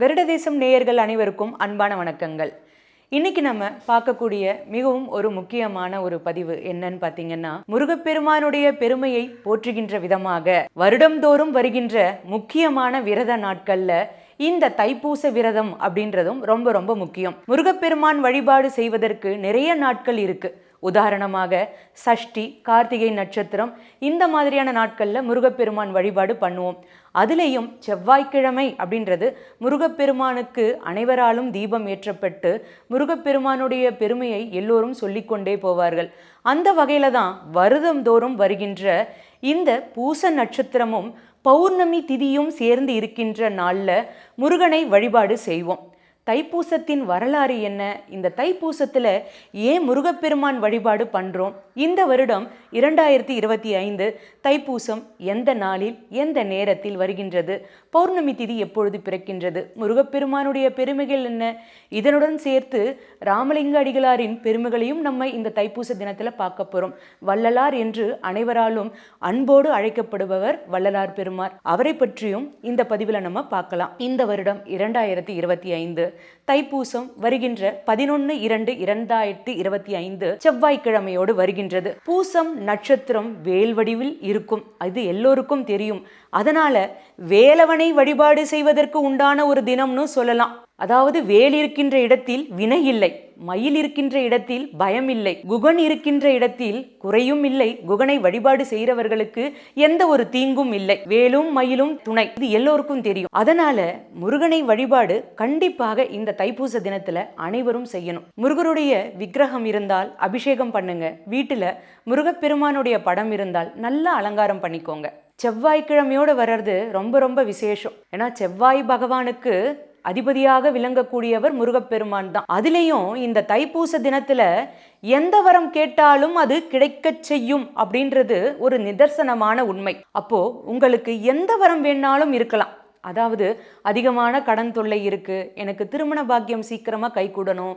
கருட தேசம் நேயர்கள் அனைவருக்கும் அன்பான வணக்கங்கள். இன்னைக்கு நம்ம பார்க்கக்கூடிய மிகவும் ஒரு முக்கியமான ஒரு பதிவு என்னன்னு பார்த்தீங்கன்னா முருகப்பெருமானுடைய பெருமையை போற்றுகின்ற விதமாக வருடம்தோறும் வருகின்ற முக்கியமான விரத நாட்கள்ல இந்த தைப்பூச விரதம் அப்படின்றதும் ரொம்ப ரொம்ப முக்கியம். முருகப்பெருமான் வழிபாடு செய்வதற்கு நிறைய நாட்கள் இருக்கு. உதாரணமாக சஷ்டி கார்த்திகை நட்சத்திரம் இந்த மாதிரியான நாட்களில் முருகப்பெருமான் வழிபாடு பண்ணுவோம். அதுலேயும் செவ்வாய்க்கிழமை அப்படின்றது முருகப்பெருமானுக்கு அனைவராலும் தீபம் ஏற்றப்பட்டு முருகப்பெருமானுடைய பெருமையை எல்லோரும் சொல்லிக்கொண்டே போவார்கள். அந்த வகையில தான் வருடந்தோறும் வருகின்ற இந்த பூச நட்சத்திரமும் பௌர்ணமி திதியும் சேர்ந்து இருக்கின்ற நாளில் முருகனை வழிபாடு செய்வோம். தைப்பூசத்தின் வரலாறு என்ன? இந்த தைப்பூசத்தில் ஏன் முருகப்பெருமான் வழிபாடு பண்ணுறோம் இந்த வருடம் இரண்டாயிரத்தி இருபத்தி ஐந்து தைப்பூசம் எந்த நாளில் எந்த நேரத்தில் வருகின்றது? பௌர்ணமி திதி எப்பொழுது பிறக்கின்றது? முருகப்பெருமானுடைய பெருமைகள் என்ன? இதனுடன் சேர்த்து ராமலிங்க அடிகளாரின் பெருமைகளையும் நம்ம இந்த தைப்பூச தினத்தில் பார்க்க போகிறோம் வள்ளலார் என்று அனைவராலும் அன்போடு அழைக்கப்படுபவர் வள்ளலார் பெருமார். அவரை பற்றியும் இந்த பதிவில் நம்ம பார்க்கலாம். இந்த வருடம் இரண்டாயிரத்தி இருபத்தி ஐந்து தைப்பூசம் வருகின்ற பதினொன்று இரண்டு இரண்டாயிரத்தி இருபத்தி ஐந்து செவ்வாய்க்கிழமையோடு வருகின்றது. பூசம் நட்சத்திரம் வேல் வடிவில் இருக்கும். அது எல்லோருக்கும் தெரியும். அதனால வேலவனை வழிபாடு செய்வதற்கு உண்டான ஒரு தினம்னு சொல்லலாம். அதாவது வேல் இருக்கின்ற இடத்தில் வினை இல்லை மயில் இருக்கின்ற இடத்தில் பயம் இல்லை குகன் இருக்கின்ற இடத்தில் குறையும் இல்லை குகனை வழிபாடு செய்கிறவர்களுக்கு எந்த ஒரு தீங்கும் இல்லை. வேலும் மயிலும் துணை இது எல்லோருக்கும் தெரியும். அதனால முருகனை வழிபாடு கண்டிப்பாக இந்த தைப்பூச தினத்துல அனைவரும் செய்யணும். முருகருடைய விக்கிரகம் இருந்தால் அபிஷேகம் பண்ணுங்க. வீட்டுல முருகப்பெருமானுடைய படம் இருந்தால் நல்லா அலங்காரம் பண்ணிக்கோங்க. செவ்வாய்க்கிழமையோடு வர்றது ரொம்ப ரொம்ப விசேஷம். ஏன்னா செவ்வாய் பகவானுக்கு அதிபதியாக விளங்கக்கூடியவர் முருகப்பெருமான் தான். அதுலேயும் இந்த தைப்பூச தினத்தில் எந்த வரம் கேட்டாலும் அது கிடைக்கச் செய்யும் அப்படின்றது ஒரு நிதர்சனமான உண்மை. அப்போ உங்களுக்கு எந்த வரம் வேணாலும் இருக்கலாம். அதாவது அதிகமான கடன் தொல்லை இருக்கு எனக்கு திருமண பாக்கியம் சீக்கிரமாக கைகூடணும்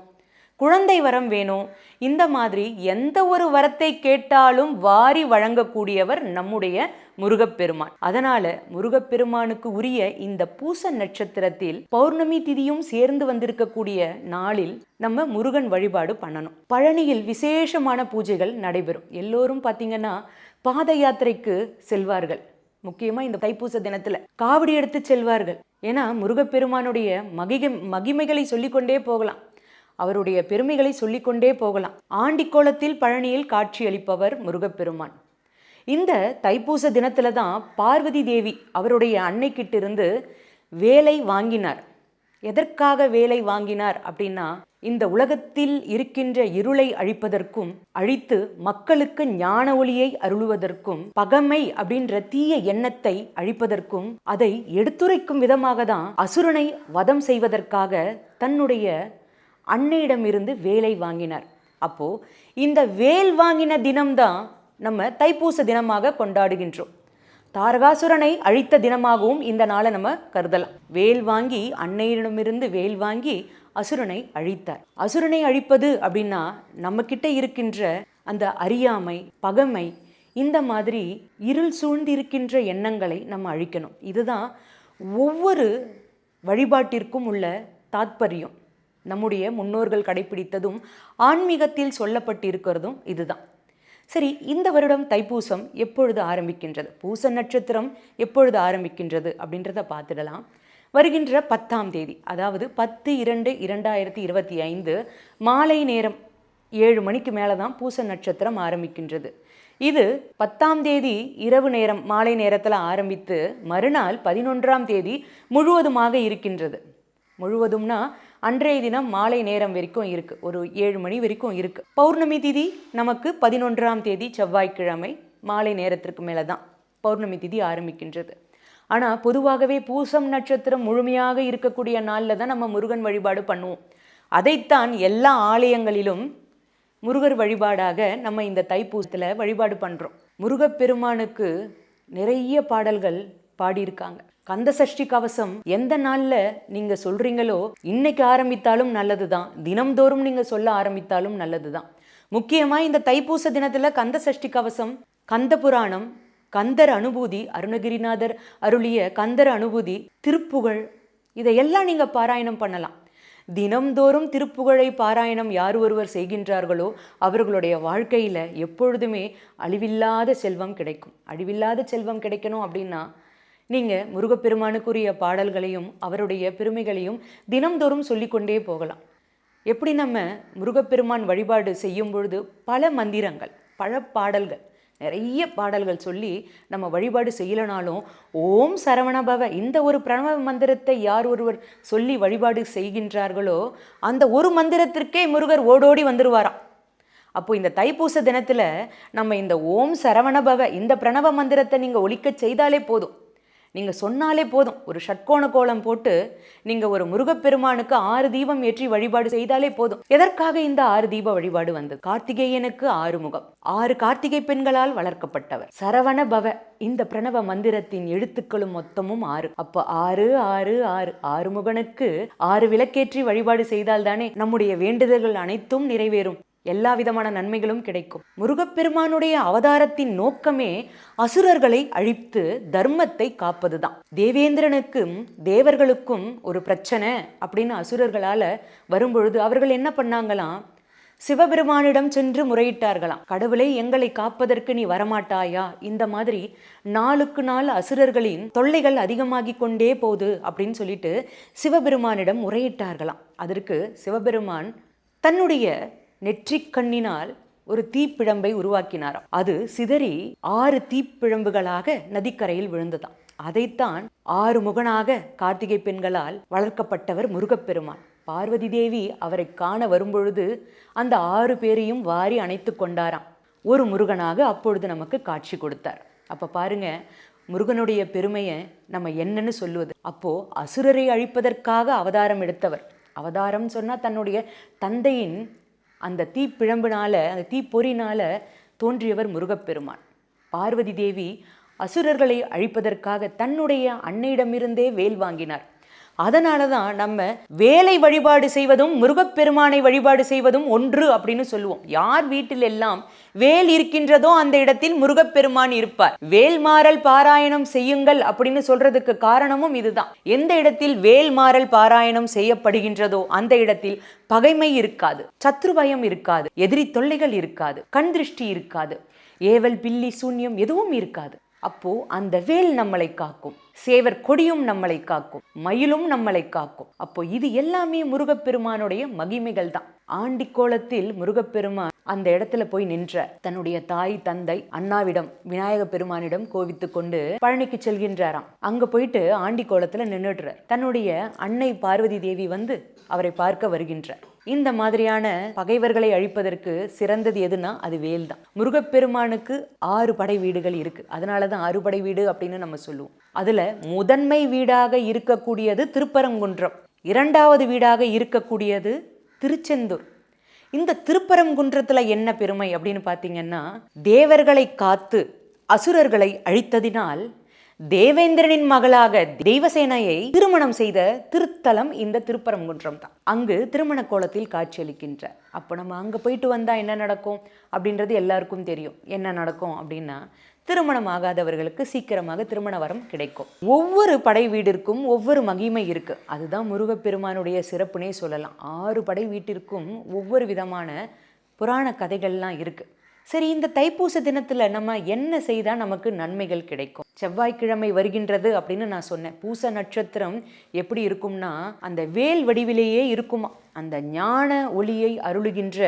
குழந்தை வரம் வேணும் இந்த மாதிரி எந்த ஒரு வரத்தை கேட்டாலும் வாரி வழங்கக்கூடியவர் நம்முடைய முருகப்பெருமான். அதனால முருகப்பெருமானுக்கு உரிய இந்த பூச நட்சத்திரத்தில் பௌர்ணமி திதியும் சேர்ந்து வந்திருக்கக்கூடிய நாளில் நம்ம முருகன் வழிபாடு பண்ணணும். பழனியில் விசேஷமான பூஜைகள் நடைபெறும். எல்லோரும் பார்த்தீங்கன்னா பாத யாத்திரைக்கு செல்வார்கள். முக்கியமா இந்த தைப்பூச தினத்துல காவடி எடுத்து செல்வார்கள். ஏன்னா முருகப்பெருமானுடைய மகிக மகிமைகளை சொல்லிக்கொண்டே போகலாம். அவருடைய பெருமைகளை சொல்லிக்கொண்டே போகலாம். ஆண்டிக்கோலத்தில் பழனியில் காட்சியளிப்பவர் முருகப்பெருமான். இந்த தைப்பூச தினத்தில் தான் பார்வதி தேவி அவருடைய அன்னைக்கிட்டிருந்து வேலை வாங்கினார். எதற்காக வேலை வாங்கினார் அப்படின்னா இந்த உலகத்தில் இருக்கின்ற இருளை அழிப்பதற்கும் அழித்து மக்களுக்கு ஞான ஒளியை அருளுவதற்கும் பகமை அப்படின்ற தீய எண்ணத்தை அழிப்பதற்கும் அதை எடுத்துரைக்கும் விதமாக தான் அசுரனை வதம் செய்வதற்காக தன்னுடைய அன்னையிடமிருந்து வேலை வாங்கினார். அப்போ இந்த வேல் வாங்கின தினம்தான் நம்ம தைப்பூச தினமாக கொண்டாடுகின்றோம். தாரகாசுரனை அழித்த தினமாகவும் இந்த நாளை நம்ம கருதலாம். வேல் வாங்கி அன்னையிடமிருந்து வேல் வாங்கி அசுரனை அழித்தார். அசுரனை அழிப்பது அப்படின்னா நம்மக்கிட்ட இருக்கின்ற அந்த அறியாமை பகமை இந்த மாதிரி இருள் சூழ்ந்து இருக்கின்ற எண்ணங்களை நம்ம அழிக்கணும். இதுதான் ஒவ்வொரு வழிபாட்டிற்கும் உள்ள தாத்பரியம். நம்முடைய முன்னோர்கள் கடைபிடித்ததும் ஆன்மீகத்தில் சொல்லப்பட்டிருக்கிறதும் இதுதான். சரி இந்த வருடம் தைப்பூசம் எப்பொழுது ஆரம்பிக்கின்றது? பூச நட்சத்திரம் எப்பொழுது ஆரம்பிக்கின்றது அப்படின்றத பார்த்துடலாம். வருகின்ற பத்தாம் தேதி அதாவது பத்து இரண்டு இரண்டாயிரத்தி இருபத்தி ஐந்து மாலை நேரம் ஏழு மணிக்கு மேலே தான் பூச நட்சத்திரம் ஆரம்பிக்கின்றது. இது பத்தாம் தேதி இரவு நேரம் மாலை நேரத்தில் ஆரம்பித்து மறுநாள் பதினொன்றாம் தேதி முழுவதுமாக இருக்கின்றது. முழுவதும்னா அன்றைய தினம் மாலை நேரம் வரைக்கும் இருக்கு. ஒரு ஏழு மணி வரைக்கும் இருக்கு. பௌர்ணமி திதி நமக்கு பதினொன்றாம் தேதி செவ்வாய்க்கிழமை மாலை நேரத்திற்கு மேலே தான் பௌர்ணமி திதி ஆரம்பிக்கின்றது. ஆனால் பொதுவாகவே பூசம் நட்சத்திரம் முழுமையாக இருக்கக்கூடிய நாளில் தான் நம்ம முருகன் வழிபாடு பண்ணுவோம். அதைத்தான் எல்லா ஆலயங்களிலும் முருகர் வழிபாடாக நம்ம இந்த தைப்பூசத்தில் வழிபாடு பண்ணுறோம் முருகப்பெருமானுக்கு நிறைய பாடல்கள் பாடியிருக்காங்க. கந்த சஷ்டி கவசம் எந்த நாள்ல நீங்க சொல்றீங்களோ இன்னைக்கு ஆரம்பித்தாலும் நல்லதுதான். தினம்தோறும் நீங்க சொல்ல ஆரம்பித்தாலும் நல்லதுதான். முக்கியமா இந்த தைப்பூச தினத்துல கந்த சஷ்டி கவசம் கந்த புராணம் கந்தர் அனுபூதி அருணகிரிநாதர் அருளிய கந்தர் அனுபூதி திருப்புகழ் இதையெல்லாம் நீங்கள் பாராயணம் பண்ணலாம். தினம்தோறும் திருப்புகழை பாராயணம் யார் ஒருவர் செய்கின்றார்களோ அவர்களுடைய வாழ்க்கையில் எப்பொழுதுமே அழிவில்லாத செல்வம் கிடைக்கும். அழிவில்லாத செல்வம் கிடைக்கணும் அப்படின்னா நீங்கள் முருகப்பெருமானுக்குரிய பாடல்களையும் அவருடைய பெருமைகளையும் தினம்தோறும் சொல்லிக்கொண்டே போகலாம். எப்படி நம்ம முருகப்பெருமான் வழிபாடு செய்யும் பொழுது பல மந்திரங்கள் பல பாடல்கள் நிறைய பாடல்கள் சொல்லி நம்ம வழிபாடு செய்யலனாலும் ஓம் சரவணபவ இந்த ஒரு பிரணவ மந்திரத்தை யார் ஒருவர் சொல்லி வழிபாடு செய்கின்றார்களோ அந்த ஒரு மந்திரத்திற்கே முருகர் ஓடோடி வந்துருவாராம். அப்போ இந்த தைப்பூச தினத்தில் நம்ம இந்த ஓம் சரவணபவ இந்த பிரணவ மந்திரத்தை நீங்கள் ஒழிக்க செய்தாலே போதும். நீங்கள் சொன்னாலே போதும். ஒரு ஷட்கோண கோலம் போட்டு நீங்கள் ஒரு முருகப்பெருமானுக்கு ஆறு தீபம் ஏற்றி வழிபாடு செய்தாலே போதும். எதற்காக இந்த ஆறு தீப வழிபாடு வந்தது? கார்த்திகேயனுக்கு ஆறு முகம் ஆறு கார்த்திகை பெண்களால் வளர்க்கப்பட்டவர். சரவண பவ இந்த பிரணவ மந்திரத்தின் எழுத்துக்களும் மொத்தமும் ஆறு. அப்ப ஆறு ஆறு ஆறு. ஆறு முகனுக்கு ஆறு விளக்கேற்றி வழிபாடு செய்தால்தானே நம்முடைய வேண்டுதல்கள் அனைத்தும் நிறைவேறும். எல்லா விதமான நன்மைகளும் கிடைக்கும். முருகப்பெருமானுடைய அவதாரத்தின் நோக்கமே அசுரர்களை அழித்து தர்மத்தை காப்பதுதான். தேவேந்திரனுக்கும் தேவர்களுக்கும் ஒரு பிரச்சனை அப்படின்னு அசுரர்களால வரும்பொழுது அவர்கள் என்ன பண்ணாங்களாம்? சிவபெருமானிடம் சென்று முறையிட்டார்களாம். கடவுளை எங்களை காப்பதற்கு நீ வரமாட்டாயா? இந்த மாதிரி நாளுக்கு நாள் அசுரர்களின் தொல்லைகள் அதிகமாகிக் கொண்டே போகுது அப்படின்னு சொல்லிட்டு சிவபெருமானிடம் முறையிட்டார்களாம். அதற்கு சிவபெருமான் தன்னுடைய நெற்றிக்கண்ணினால் ஒரு தீப்பிழம்பை உருவாக்கினாராம். அது சிதறி ஆறு தீப்பிழம்புகளாக நதிக்கரையில் விழுந்ததாம். அதைத்தான் ஆறு முகனாக கார்த்திகை பெண்களால் வளர்க்கப்பட்டவர் முருகப்பெருமான். பார்வதி தேவி அவரை காண வரும்பொழுது அந்த ஆறு பேரையும் வாரி அணைத்து கொண்டாராம். ஒரு முருகனாக அப்பொழுது நமக்கு காட்சி கொடுத்தார். அப்போ பாருங்க முருகனுடைய பெருமையை நம்ம என்னன்னு சொல்லுவது. அப்போ அசுரரை அழிப்பதற்காக அவதாரம் எடுத்தவர். அவதாரம் சொன்னால் தன்னுடைய தந்தையின் அந்த தீப்பிழம்பினால் அந்த தீப்பொறினால தோன்றியவர் முருகப்பெருமான். பார்வதி தேவி அசுரர்களை அழிப்பதற்காக தன்னுடைய அன்னையிடமிருந்தே வேல் வாங்கினார். அதனால தான் நம்ம வேலை வழிபாடு செய்வதும் முருகப்பெருமானை வழிபாடு செய்வதும் ஒன்று அப்படின்னு சொல்லுவோம். யார் வீட்டில் எல்லாம் வேல் இருக்கின்றதோ அந்த இடத்தில் முருகப்பெருமான் இருப்பார். வேல் மாறல் பாராயணம் செய்யுங்கள் அப்படின்னு சொல்றதுக்கு காரணமும் இதுதான். எந்த இடத்தில் வேல் மாறல் பாராயணம் செய்யப்படுகின்றதோ அந்த இடத்தில் பகைமை இருக்காது சத்ருபயம் இருக்காது எதிரி தொல்லைகள் இருக்காது கண் திருஷ்டி இருக்காது ஏவல் பில்லி சூன்யம் எதுவும் இருக்காது. அப்போ அந்த வேல் நம்மளை காக்கும் சேவர் கொடியும் நம்மளை காக்கும் மயிலும் நம்மளை காக்கும். அப்போ இது எல்லாமே முருகப்பெருமானுடைய மகிமைகள் தான். ஆண்டி கோலத்தில் முருகப்பெருமான் அந்த இடத்துல போய் நின்ற தன்னுடைய தாய் தந்தை அண்ணாவிடம் விநாயக பெருமானிடம் கோவித்து கொண்டு பழனிக்கு செல்கின்றாராம். அங்க போயிட்டு ஆண்டி கோலத்துல நின்றுடுறார் தன்னுடைய அன்னை பார்வதி தேவி வந்து அவரை பார்க்க வருகின்றார். இந்த மாதிரியான பகைவர்களை அழிப்பதற்கு சிறந்தது எதுனா அது வேல் தான். முருகப்பெருமானுக்கு ஆறு படை வீடுகள் இருக்கு. அதனால தான் ஆறு படை வீடு அப்படின்னு நம்ம சொல்லுவோம். அதுல முதன்மை வீடாக இருக்கக்கூடியது திருப்பரங்குன்றம். இரண்டாவது வீடாக இருக்கக்கூடியது திருச்செந்தூர். இந்த திருப்பரங்குன்றத்தில் என்ன பெருமை அப்படின்னு பார்த்தீங்கன்னா தேவர்களை காத்து அசுரர்களை அழித்ததினால் தேவேந்திரனின் மகளாக தெய்வசேனையை திருமணம் செய்த திருத்தலம் இந்த திருப்பரங்குன்றம் தான் அங்கு திருமண கோலத்தில் காட்சியளிக்கின்ற. அப்போ நம்ம அங்கே போயிட்டு வந்தால் என்ன நடக்கும்? அப்படின்றது எல்லாருக்கும் தெரியும். என்ன நடக்கும் அப்படின்னா திருமணம் ஆகாதவர்களுக்கு சீக்கிரமாக திருமண வரம் கிடைக்கும். ஒவ்வொரு படை வீடிற்கும் ஒவ்வொரு மகிமை இருக்கு. அதுதான் முருகப்பெருமானுடைய சிறப்புனே சொல்லலாம். ஆறு படை வீட்டிற்கும் ஒவ்வொரு விதமான புராண கதைகள்லாம் இருக்குது சரி இந்த தைப்பூச தினத்தில் நம்ம என்ன செய்தால் நமக்கு நன்மைகள் கிடைக்கும்? செவ்வாய்க்கிழமை வருகின்றது அப்படின்னு நான் சொன்னேன். பூச நட்சத்திரம் எப்படி இருக்கும்னா அந்த வேல் வடிவிலேயே இருக்குமா? அந்த ஞான ஒளியை அருளுகின்ற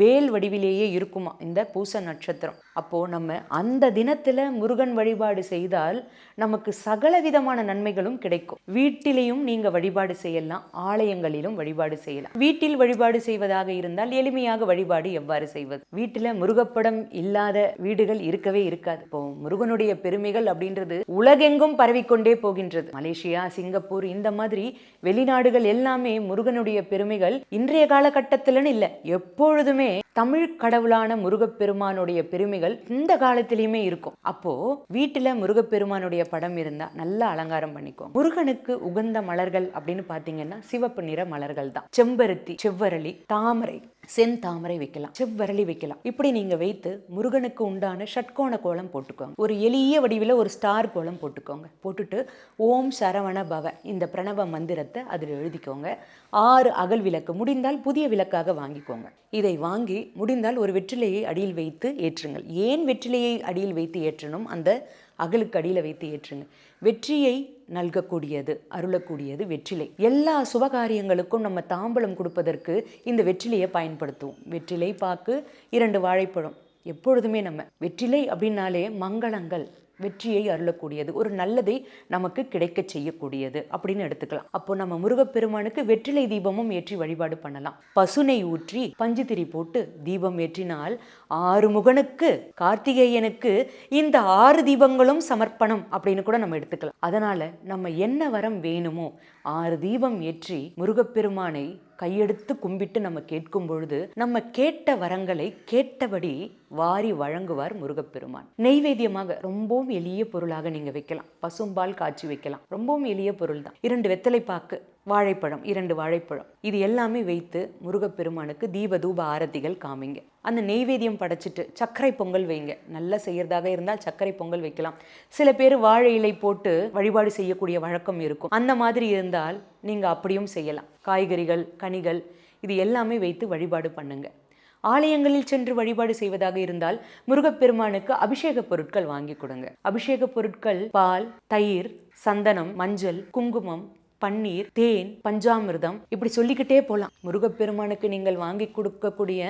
வேல் வடிவிலேயே இருக்குமா? இந்த பூச நட்சத்திரம். அப்போ நம்ம அந்த தினத்துல முருகன் வழிபாடு செய்தால் நமக்கு சகல விதமான நன்மைகளும் கிடைக்கும். வீட்டிலையும் நீங்க வழிபாடு செய்யலாம் ஆலயங்களிலும் வழிபாடு செய்யலாம். வீட்டில் வழிபாடு செய்வதாக இருந்தால் எளிமையாக வழிபாடு எவ்வாறு செய்வது? வீட்டில் முருகப்படம் இல்லாத வீடுகள் இருக்கவே இருக்காது. இப்போ முருகனுடைய பெருமைகள் அப்படின்றது உலகெங்கும் பரவிக்கொண்டே போகின்றது. மலேசியா சிங்கப்பூர் இந்த மாதிரி வெளிநாடுகள் எல்லாமே முருகனுடைய பெருமைகள் இன்றைய காலகட்டத்திலன்னு இல்லை எப்பொழுதுமே தமிழ் கடவுளான முருகப்பெருமானுடைய பெருமைகள் இந்த காலத்திலயுமே இருக்கும். அப்போ வீட்டுல முருகப்பெருமானுடைய படம் இருந்தா நல்லா அலங்காரம் பண்ணிக்கோங்க முருகனுக்கு உகந்த மலர்கள் அப்படின்னு பாத்தீங்கன்னா சிவப்பு நிற மலர்கள் தான் செம்பருத்தி செவ்வரளி தாமரை செந்தாமரை வைக்கலாம் செவ்வரளி வைக்கலாம். இப்படி நீங்க வைத்து முருகனுக்கு உண்டான ஷட்கோண கோலம் போட்டுக்கோங்க. ஒரு எளிய வடிவில் ஒரு ஸ்டார் கோலம் போட்டுக்கோங்க. போட்டுட்டு ஓம் சரவண பவ இந்த பிரணவ மந்திரத்தை அதில் எழுதிக்கோங்க. ஆறு அகல் விளக்கு முடிந்தால் புதிய விளக்காக வாங்கிக்கோங்க. இதை வாங்கி முடிந்தால் ஒரு வெற்றிலையை அடியில் வைத்து ஏற்றுங்கள். ஏன் வெற்றிலையை அடியில் வைத்து ஏற்றணும்? அந்த அகலுக்கு அடியில் வைத்து ஏற்றுங்க. வெற்றியை நல்கக்கூடியது அருளக்கூடியது வெற்றிலை. எல்லா சுபகாரியங்களுக்கும் நம்ம தாம்பலம் கொடுப்பதற்கு இந்த வெற்றிலையை பயன்படுத்துவோம். வெற்றிலை பாக்கு இரண்டு வாழைப்பழம் எப்பொழுதுமே நம்ம. வெற்றிலை அப்படின்னாலே மங்களங்கள். வெற்றியை அருளக்கூடியது ஒரு நல்லதை நமக்கு கிடைக்க செய்யக்கூடியது அப்படின்னு எடுத்துக்கலாம். அப்போ நம்ம முருகப்பெருமானுக்கு வெற்றிலை தீபமும் ஏற்றி வழிபாடு பண்ணலாம். பசுனை ஊற்றி பஞ்சுத்திரி போட்டு தீபம் ஏற்றினால் ஆறு முகனுக்கு கார்த்திகேயனுக்கு இந்த ஆறு தீபங்களும் சமர்ப்பணம் அப்படின்னு கூட நம்ம எடுத்துக்கலாம். அதனால நம்ம என்ன வரம் வேணுமோ ஆறு தீபம் ஏற்றி முருகப்பெருமானை கையெடுத்து கும்பிட்டு நம்ம கேட்கும் பொழுது நம்ம கேட்ட வரங்களை கேட்டபடி வாரி வழங்குவார் முருகப்பெருமான். நெய்வேத்தியமாக ரொம்பவும் எளிய பொருளாக நீங்க வைக்கலாம். பசும்பால் காய்ச்சி வைக்கலாம். ரொம்பவும் எளிய பொருள் தான் இரண்டு வெத்தலை பாக்கு வாழைப்பழம் இரண்டு வாழைப்பழம். இது எல்லாமே வைத்து முருகப்பெருமானுக்கு தீப தூப ஆரத்திகள் காமிங்க. அந்த நெய்வேத்தியம் படைச்சிட்டு சர்க்கரை பொங்கல் வைங்க. நல்லா செய்யறதாக இருந்தால் சர்க்கரை பொங்கல் வைக்கலாம். சில பேர் வாழை இலை போட்டு வழிபாடு செய்யக்கூடிய வழக்கம் இருக்கும். அந்த மாதிரி இருந்தால் நீங்கள் அப்படியும் செய்யலாம். காய்கறிகள் கனிகள் இது எல்லாமே வைத்து வழிபாடு பண்ணுங்க. ஆலயங்களில் சென்று வழிபாடு செய்வதாக இருந்தால் முருகப்பெருமானுக்கு அபிஷேக பொருட்கள் வாங்கி கொடுங்க. அபிஷேக பொருட்கள் பால் தயிர் சந்தனம் மஞ்சள் குங்குமம் பன்னீர் தேன் பஞ்சாமிர்தம் இப்படி சொல்லிக்கிட்டே போகலாம் முருகப்பெருமானுக்கு நீங்கள் வாங்கி கொடுக்கக்கூடிய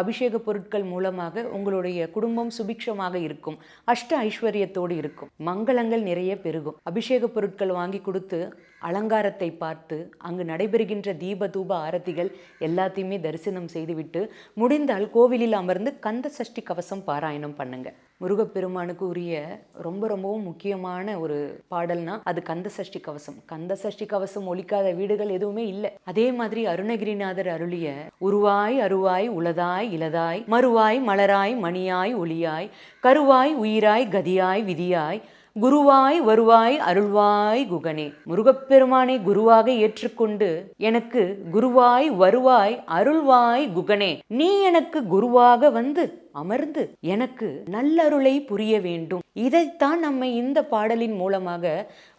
அபிஷேக பொருட்கள் மூலமாக உங்களுடைய குடும்பம் சுபிக்ஷமாக இருக்கும். அஷ்ட ஐஸ்வர்யத்தோடு இருக்கும். மங்களங்கள் நிறைய பெருகும். அபிஷேக பொருட்கள் வாங்கி கொடுத்து அலங்காரத்தை பார்த்து அங்கு நடைபெறுகின்ற தீப தூப ஆரத்திகள் எல்லாத்தையுமே தரிசனம் செய்துவிட்டு முடிந்தால் கோவிலில் அமர்ந்து கந்த சஷ்டி கவசம் பாராயணம் பண்ணுங்கள் முருகப்பெருமானுக்கு உரிய ரொம்ப ரொம்பவும் முக்கியமான ஒரு பாடல்னா அது கந்த சஷ்டி கவசம். கந்த சஷ்டி கவசம் ஒழிக்காத வீடுகள் எதுவுமே இல்லை. அதே மாதிரி அருணகிரிநாதர் அருளிய உருவாய் அருவாய் உளதாய் இலதாய் மறுவாய் மலராய் மணியாய் ஒளியாய் கருவாய் உயிராய் கதியாய் விதியாய் குருவாய் வருவாய் அருள்வாய் குகனே. முருகப்பெருமானை குருவாக ஏற்றுக்கொண்டு எனக்கு குருவாய் வருவாய் அருள்வாய் குகனே. நீ எனக்கு குருவாக வந்து அமர்ந்து எனக்கு நல்லருளை புரிய வேண்டும். இதைத்தான் நம்ம இந்த பாடலின் மூலமாக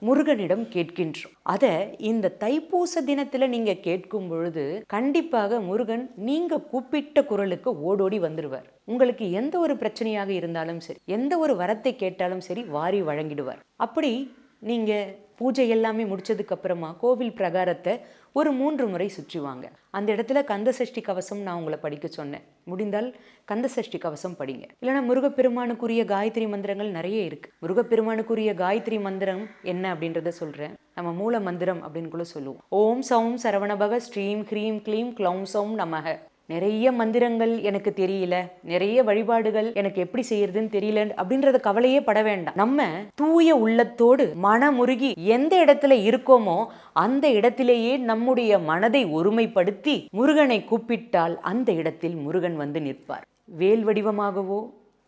முருகனிடம் கேட்கின்றோம். அதை இந்த தைப்பூச தினத்துல நீங்க கேட்கும் பொழுது கண்டிப்பாக முருகன் நீங்க கூப்பிட்ட குரலுக்கு ஓடோடி வந்துடுவார் உங்களுக்கு எந்த ஒரு பிரச்சனையாக இருந்தாலும் சரி எந்த ஒரு வரத்தை கேட்டாலும் சரி வாரி வழங்கிடுவார். அப்படி நீங்க பூஜை எல்லாமே முடிச்சதுக்கு அப்புறமா கோவில் பிரகாரத்தை ஒரு மூன்று முறை சுற்றிவாங்க அந்த இடத்துல கந்த சஷ்டி கவசம் நான் உங்களை படிக்க சொன்னேன். முடிந்தால் கந்த சஷ்டி கவசம் படிங்க. இல்லைன்னா முருகப்பெருமானுக்குரிய காயத்ரி மந்திரங்கள் நிறைய இருக்கு. முருகப்பெருமானுக்குரிய காயத்ரி மந்திரம் என்ன அப்படின்றத சொல்றேன். நம்ம மூல மந்திரம் அப்படின்னு கூட சொல்லுவோம். ஓம் சௌம் சரவணபவ ஸ்ரீம் ஹ்ரீம் க்ளீம் க்ளௌம் சௌம் நமக. நிறைய மந்திரங்கள் எனக்கு தெரியல நிறைய வழிபாடுகள் எனக்கு எப்படி செய்யறதுன்னு தெரியல அப்படின்றத கவலையே பட வேண்டாம். நம்ம தூய உள்ளத்தோடு மனமுருகி எந்த இடத்துல இருக்கோமோ அந்த இடத்திலேயே நம்முடைய மனதை ஒருமைப்படுத்தி முருகனை கூப்பிட்டால் அந்த இடத்தில் முருகன் வந்து நிற்பார். வேல் வடிவமாகவோ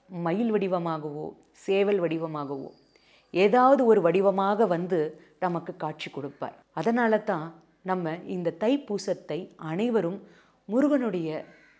மயில் வடிவமாகவோ சேவல் வடிவமாகவோ ஏதாவது ஒரு வடிவமாக வந்து நமக்கு காட்சி கொடுப்பார். அதனால தான் நம்ம இந்த தைப்பூசத்தை அனைவரும் முருகனுடைய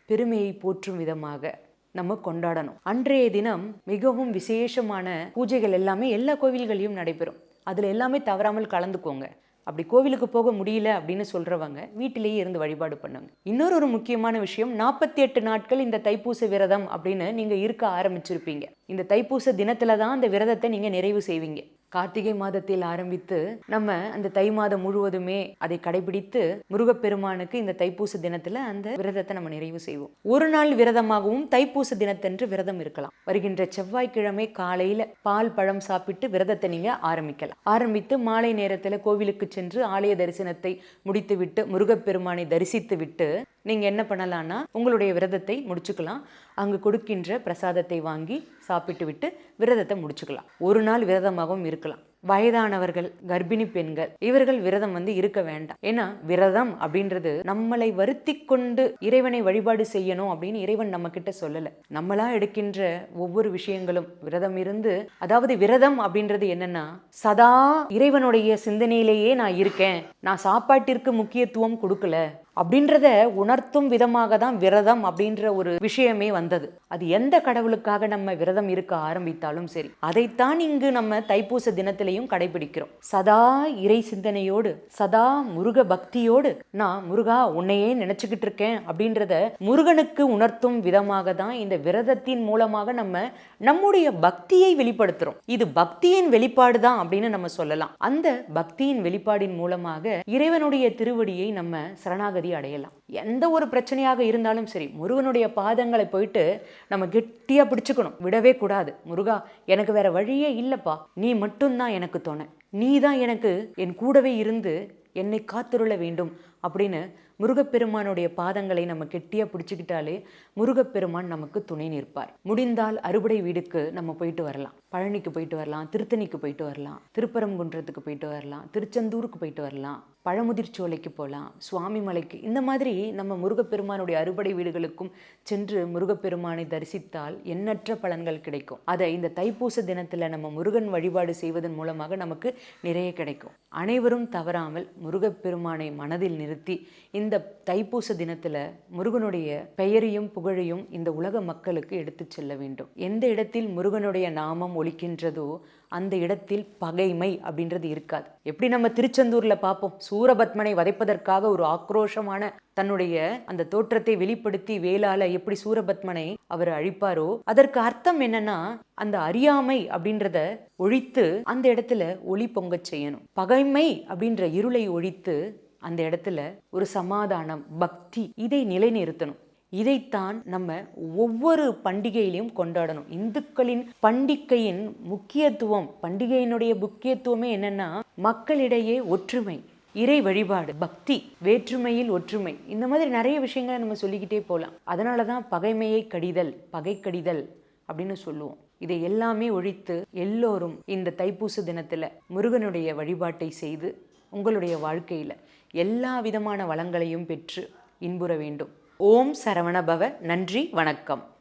பெருமையை போற்றும் விதமாக நம்ம கொண்டாடணும். அன்றைய தினம் மிகவும் விசேஷமான பூஜைகள் எல்லாமே எல்லா கோவில்களையும் நடைபெறும். அதில் எல்லாமே தவறாமல் கலந்துக்கோங்க. அப்படி கோவிலுக்கு போக முடியல அப்படின்னு சொல்றவங்க வீட்டிலேயே இருந்து வழிபாடு பண்ணுங்க. இன்னொரு ஒரு முக்கியமான விஷயம் நாற்பத்தி எட்டு நாட்கள் இந்த தைப்பூச விரதம் அப்படின்னு நீங்க இருக்க ஆரம்பிச்சிருப்பீங்க. இந்த தைப்பூச தினத்துல தான் அந்த விரதத்தை நீங்க நிறைவு செய்வீங்க. கார்த்திகை மாதத்தில் ஆரம்பித்து நம்ம அந்த தை மாதம் முழுவதுமே அதை கடைபிடித்து முருகப்பெருமானுக்கு இந்த தைப்பூச தினத்துல அந்த விரதத்தை நம்ம நிறைவு செய்வோம். ஒரு நாள் விரதமாகவும் தைப்பூச தினத்தன்று விரதம் இருக்கலாம். வருகின்ற செவ்வாய்க்கிழமை காலையில பால் பழம் சாப்பிட்டு விரதத்தை நீங்க ஆரம்பிக்கலாம். ஆரம்பித்து மாலை நேரத்துல கோவிலுக்கு சென்று ஆலய தரிசனத்தை முடித்துவிட்டு முருகப்பெருமானை தரிசித்து விட்டு நீங்கள் என்ன பண்ணலான்னா உங்களுடைய விரதத்தை முடிச்சுக்கலாம். அங்கு கொடுக்கின்ற பிரசாதத்தை வாங்கி சாப்பிட்டு விட்டு விரதத்தை முடிச்சுக்கலாம். ஒரு நாள் விரதமாகவும் இருக்கலாம். வயதானவர்கள் கர்ப்பிணி பெண்கள் இவர்கள் விரதம் வந்து இருக்க வேண்டாம். ஏன்னா விரதம் அப்படின்றது நம்மளை வருத்தி கொண்டு இறைவனை வழிபாடு செய்யணும் அப்படின்னு இறைவன் நம்ம கிட்ட சொல்லல. நம்மளா எடுக்கின்ற ஒவ்வொரு விஷயங்களும் விரதம் இருந்து அதாவது விரதம் அப்படின்றது என்னன்னா சதா இறைவனுடைய சிந்தனையிலேயே நான் இருக்கேன். நான் சாப்பாட்டிற்கு முக்கியத்துவம் கொடுக்கல. அப்படின்றத உணர்த்தும் விதமாக தான் விரதம் அப்படின்ற ஒரு விஷயமே வந்தது. அது எந்த கடவுளுக்காக நம்ம விரதம் இருக்க ஆரம்பித்தாலும் சரி அதைத்தான் இங்கு நம்ம தைப்பூச தினத்திலையும் கடைபிடிக்கிறோம். சதா இறை சிந்தனையோடு சதா முருக பக்தியோடு நான் முருகா உன்னையே நினைச்சுக்கிட்டு இருக்கேன் அப்படின்றத முருகனுக்கு உணர்த்தும் விதமாக தான் இந்த விரதத்தின் மூலமாக நம்ம நம்முடைய பக்தியை வெளிப்படுத்துறோம். இது பக்தியின் வெளிப்பாடு தான் அப்படின்னு நம்ம சொல்லலாம். அந்த பக்தியின் வெளிப்பாடின் மூலமாக இறைவனுடைய திருவடியை நம்ம சரணாகதி அடையலாம். எந்த ஒரு பிரச்சனையாக இருந்தாலும் சரி முருகனுடைய பாதங்களை போயிட்டு நம்ம கெட்டியா பிடிச்சுக்கணும். விடவே கூடாது. முருகா எனக்கு வேற வழியே இல்லப்பா. நீ மட்டும்தான் எனக்கு தோணை. நீ தான் எனக்கு என் கூடவே இருந்து என்னை காத்துருள வேண்டும் அப்படின்னு முருகப்பெருமானுடைய பாதங்களை நம்ம கெட்டியாக பிடிச்சிக்கிட்டாலே முருகப்பெருமான் நமக்கு துணை நிற்பார். முடிந்தால் அறுபடை வீடுக்கு நம்ம போயிட்டு வரலாம். பழனிக்கு போயிட்டு வரலாம் திருத்தணிக்கு போயிட்டு வரலாம் திருப்பரங்குன்றத்துக்கு போயிட்டு வரலாம் திருச்செந்தூருக்கு போயிட்டு வரலாம் பழமுதிர்ச்சோலைக்கு போகலாம் சுவாமி மலைக்கு இந்த மாதிரி நம்ம முருகப்பெருமானுடைய அறுபடை வீடுகளுக்கும் சென்று முருகப்பெருமானை தரிசித்தால் எண்ணற்ற பலன்கள் கிடைக்கும். அதை இந்த தைப்பூச தினத்தில் நம்ம முருகன் வழிபாடு செய்வதன் மூலமாக நமக்கு நிறைய கிடைக்கும். அனைவரும் தவறாமல் முருகப்பெருமானை மனதில் நிறுத்தி இந்த தைப்பூச தினத்தில் முருகனுடைய பெயரையும் புகழையும் இந்த உலக மக்களுக்கு எடுத்துச் செல்ல வேண்டும். எந்த இடத்தில் முருகனுடைய நாமம் ஒழிக்கின்றதோ அந்த இடத்தில் பகைமை அப்படின்றது இருக்காது. எப்படி நம்ம திருச்செந்தூர்ல பார்ப்போம். சூரபத்மனை வதைப்பதற்காக ஒரு ஆக்ரோஷமான தன்னுடைய அந்த தோற்றத்தை வெளிப்படுத்தி வேளால எப்படி சூரபத்மனை அவர் அழிப்பாரோ அதற்கு அர்த்தம் என்னன்னா அந்த அறியாமை அப்படின்றத ஒழித்து அந்த இடத்துல ஒளி பொங்கச் செய்யணும். பகைமை அப்படின்ற இருளை ஒழித்து அந்த இடத்துல ஒரு சமாதானம் பக்தி இதை நிலைநிறுத்தணும். இதைத்தான் நம்ம ஒவ்வொரு பண்டிகையிலையும் கொண்டாடணும். இந்துக்களின் பண்டிகையின் முக்கியத்துவம் பண்டிகையினுடைய முக்கியத்துவமே என்னன்னா மக்களிடையே ஒற்றுமை இறை வழிபாடு பக்தி வேற்றுமையில் ஒற்றுமை. இந்த மாதிரி நிறைய விஷயங்களை நம்ம சொல்லிக்கிட்டே போகலாம். அதனால தான் பகைமையை கடிதல் பகை கடிதல் அப்படின்னு சொல்லுவோம். இதை எல்லாமே ஒழித்து எல்லோரும் இந்த தைப்பூச தினத்தில் முருகனுடைய வழிபாட்டை செய்து உங்களுடைய வாழ்க்கையில் எல்லா விதமான வளங்களையும் பெற்று இன்புற வேண்டும். ஓம் சரவணபவ நன்றி வணக்கம்.